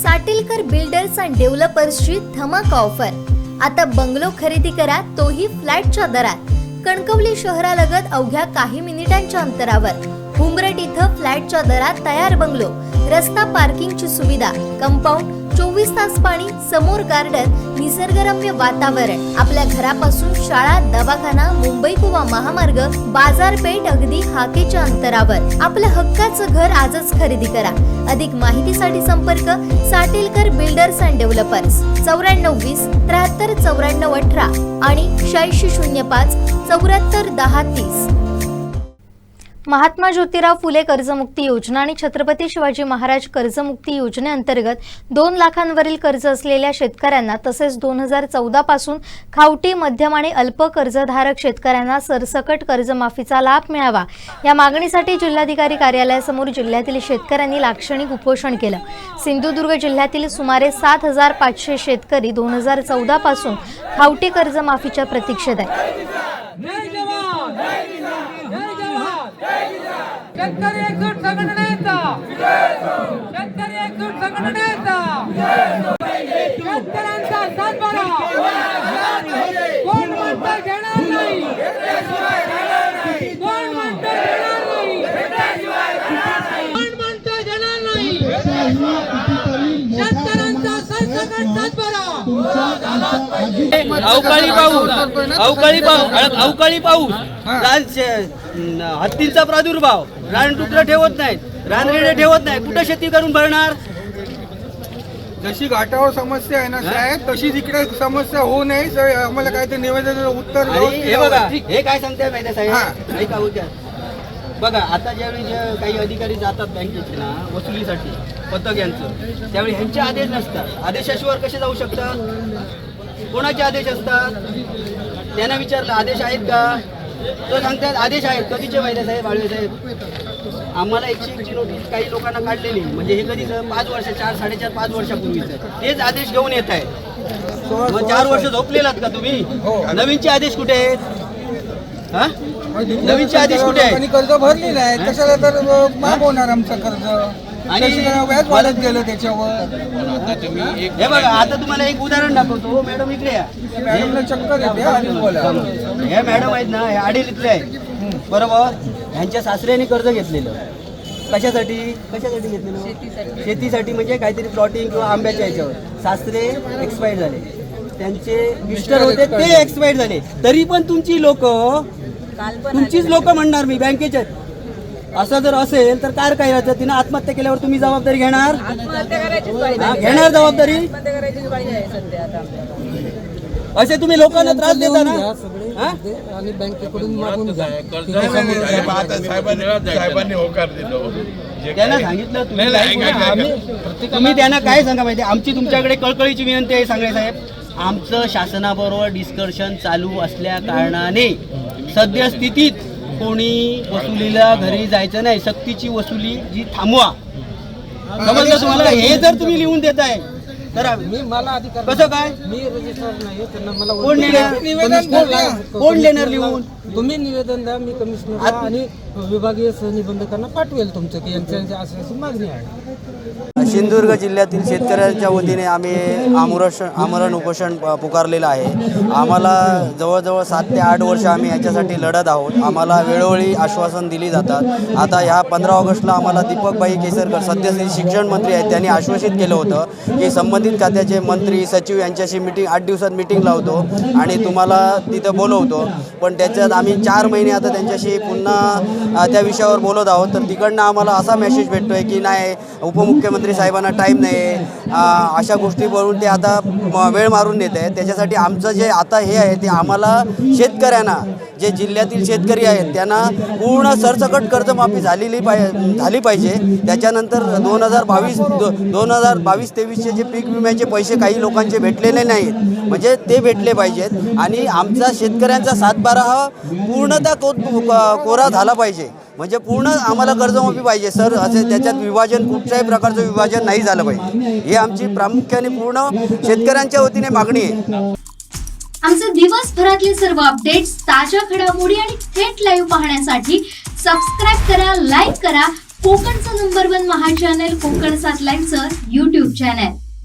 Satelkar builders and डेव्हलपर्सची धमाका offer. आता bungalow खरेदी करा तोही फ्लॅटच्या दरात. कणकवली शहरालगत अवघ्या काही मिनिटांच्या अंतरावर. उमरट इथं फ्लॅटच्या दरात तयार बंगलो. रस्ता पार्किंगची सुविधा कंपाऊंड चोवीस तास पाणी समोर गार्डन निसर्गरम्य वातावरण. आपल्या घरापासून शाळा दवाखाना मुंबई गोवा महामार्ग बाजारपेठ अगदी हाकेच्या अंतरावर. आपलं हक्काचं घर आजच खरेदी करा. अधिक माहितीसाठी संपर्क साटेलकर बिल्डर्स अँड डेव्हलपर्स. चौऱ्याण्णव वीस त्र्याहत्तर चौऱ्याण्णव अठरा आणि शहाऐंशी शून्य पाच चौऱ्याहत्तर दहा तीस. महात्मा ज्योतिराव फुले कर्जमुक्ती योजना आणि छत्रपती शिवाजी महाराज कर्जमुक्ती योजनेअंतर्गत दोन लाखांवरील कर्ज असलेल्या शेतकऱ्यांना तसेच दोन हजार चौदा पासून खावटी मध्यम आणि अल्प कर्जधारक शेतकऱ्यांना सरसकट कर्जमाफीचा लाभ मिळावा. या मागणीसाठी जिल्हाधिकारी कार्यालयासमोर जिल्ह्यातील शेतकऱ्यांनी लाक्षणिक उपोषण केलं. सिंधुदुर्ग जिल्ह्यातील सुमारे सात हजार पाचशे शेतकरी दोन हजार चौदा पासून खावटी कर्जमाफीच्या प्रतीक्षेत आहेत. शेतकरी एकजूट संघटनेचा शेतकरी एकजूट संघटनेचा शेतकऱ्यांचा सातबारा कोण म्हणतं घेणार नाही? कोण म्हणतं घेणार नाही? कोण म्हणतं घेणार नाही? शेतकऱ्यांचा सरसकट सातबारा अवकाळी पाऊस अवकाळी पाऊस अवकाळी पाऊस. हत्तींचा प्रादुर्भाव. रान तुकडं ठेवत नाहीत. रानरेडे ठेवत नाही कुठं शेती करून भरणार? जशी घाटावर समस्या आहे ना साहेब तशीच इकडे समस्या होऊ नये. आम्हाला काहीतरी निवेदन उत्तर आणि व्यवस्थित हे बघा. द्यावं. हे काय सांगताय माहिती आहे हा. साहेब ऐका उद्या. बघा आता ज्यावेळी जे काही अधिकारी जातात बँकेचे ना वसुलीसाठी पथक यांचं त्यावेळी ह्यांचे आदेश नसतात. आदेशाशिवाय कसे जाऊ शकतात? कोणाचे आदेश असतात? त्यांना विचारलं आदेश आहेत का? तो सांगतात आदेश आहेत कधीचे आहे साहेब आळवे साहेब? आम्हाला एकशे एकची नोटीस काही लोकांना काढलेली म्हणजे हे कधीच पाच वर्ष चार साडेचार पाच वर्षापूर्वीच तेच आदेश घेऊन येत आहे मग चार वर्ष झोपलेलात का तुम्ही? हो. नवीनचे आदेश कुठे आहेत? हा? नवीनचे आदेश कुठे आहेत? कर्ज भरली नाही कशाला तर माफ होणार आमचं कर्ज? आणि- व्याज वाढत गेलं त्याच्यावर. हे बघा आता तुम्हाला एक उदाहरण दाखवतो. हो, मॅडम इकडे या. मॅडमला चक्कर येते आणि बोला. हे मॅडम आहेत ना हे आडील इथले आहेत. बरोबर? ह्यांच्या सासऱ्याने कर्ज घेतलेलं. कशासाठी? कशासाठी घेतलेलं? शेतीसाठी. म्हणजे काहीतरी प्लॉटिंग किंवा आंब्याच्या ह्याच्यावर. सासरे एक्सपायर झाले. त्यांचे मिस्टर होते ते एक्सपायर झाले. तरी पण तुमची लोक तुमचीच लोक म्हणणार मी बँकेचे असं जर असेल तर काय करायचं तिनं आत्महत्या केल्यावर तुम्ही जबाबदारी घेणार? हा. घेणार जबाबदारी. असे तुम्ही लोकांना त्रास देता ना? हा? आणि बँकेकडून मागून आता साहेबांनी साहेबांनी होकार दिलो. त्यांना सांगितलं तुम्ही काय बोला? तुम्ही त्यांना काय सांगा माहिती आमची तुमच्याकडे कळकळीची विनंती आहे सांगाय साहेब. आमचं शासनाबरोबर डिस्कशन चालू असल्या कारणाने सद्यस्थितीत कोणी वसुलीला घरी जायचं नाही सक्तीची वसुली जी थांबवा. समजलं तुम्हाला? हे जर तुम्ही लिहून देताय तर मी मला अधिकार कसं काय? मी रजिस्टर नाही त्यांना मला कोण देणार? निवेदन कोण देणार? लिहून? तुम्ही निवेदन द्या मी कमिशनरला आणि विभागीय सहनिबंधकांना पाठवेल तुमचं की यांच्या अशी मागणी आहे. सिंधुदुर्ग जिल्ह्यातील शेतकऱ्यांच्या वतीने आम्ही आमरण आमरण उपोषण प- पुकारलेलं आहे. आम्हाला जवळजवळ सात ते आठ वर्ष आम्ही याच्यासाठी लढत आहोत. आम्हाला वेळोवेळी आश्वासन दिली जातात. आता ह्या पंधरा ऑगस्टला आम्हाला दीपकबाई केसरकर सध्याचे शिक्षण मंत्री आहेत त्यांनी आश्वासित केलं होतं की संबंधित खात्याचे मंत्री सचिव यांच्याशी मिटिंग आठ दिवसात मिटिंग लावतो आणि तुम्हाला तिथं बोलवतो. पण त्याच्यात आम्ही चार महिने आता त्यांच्याशी पुन्हा त्या विषयावर बोलत आहोत. तर तिकडनं आम्हाला असा मेसेज भेटतो आहे की नाही उपमुख्यमंत्री साहेबांना टाईम नाही. अशा गोष्टी ते आता वेळ मारून देत आहे त्याच्यासाठी आमचं जे आता हे आहे ते आम्हाला शेतकऱ्यांना जे जिल्ह्यातील शेतकरी आहेत त्यांना पूर्ण सरसकट कर्जमाफी झालेली पाय झाली पाहिजे. त्याच्यानंतर दोन हजार बावीस दो दोन हजार बावीस तेवीसचे जे पीक विम्याचे पैसे काही लोकांचे भेटलेले नाहीत. म्हणजे ते भेटले पाहिजेत. आणि आमचा शेतकऱ्यांचा सातबारा हा पूर्णतः को कोरा झाला पाहिजे. म्हणजे पूर्ण आम्हाला कर्जमाफी पाहिजे. सर असे त्याच्यात विभाजन कुठल्याही प्रकारचं विभाजन नाही झालं पाहिजे. ही आमची प्रामुख्याने पूर्ण शेतकऱ्यांच्या वतीने मागणी आहे. आमचे दिवसभरातले सर्व अपडेट्स ताज्या घडामोडी आणि थेट लाईव्ह पाहण्यासाठी सबस्क्राईब करा लाईक करा. कोकणचं नंबर वन महा चॅनल कोकण सात लाईव्हचं युट्यूब चॅनल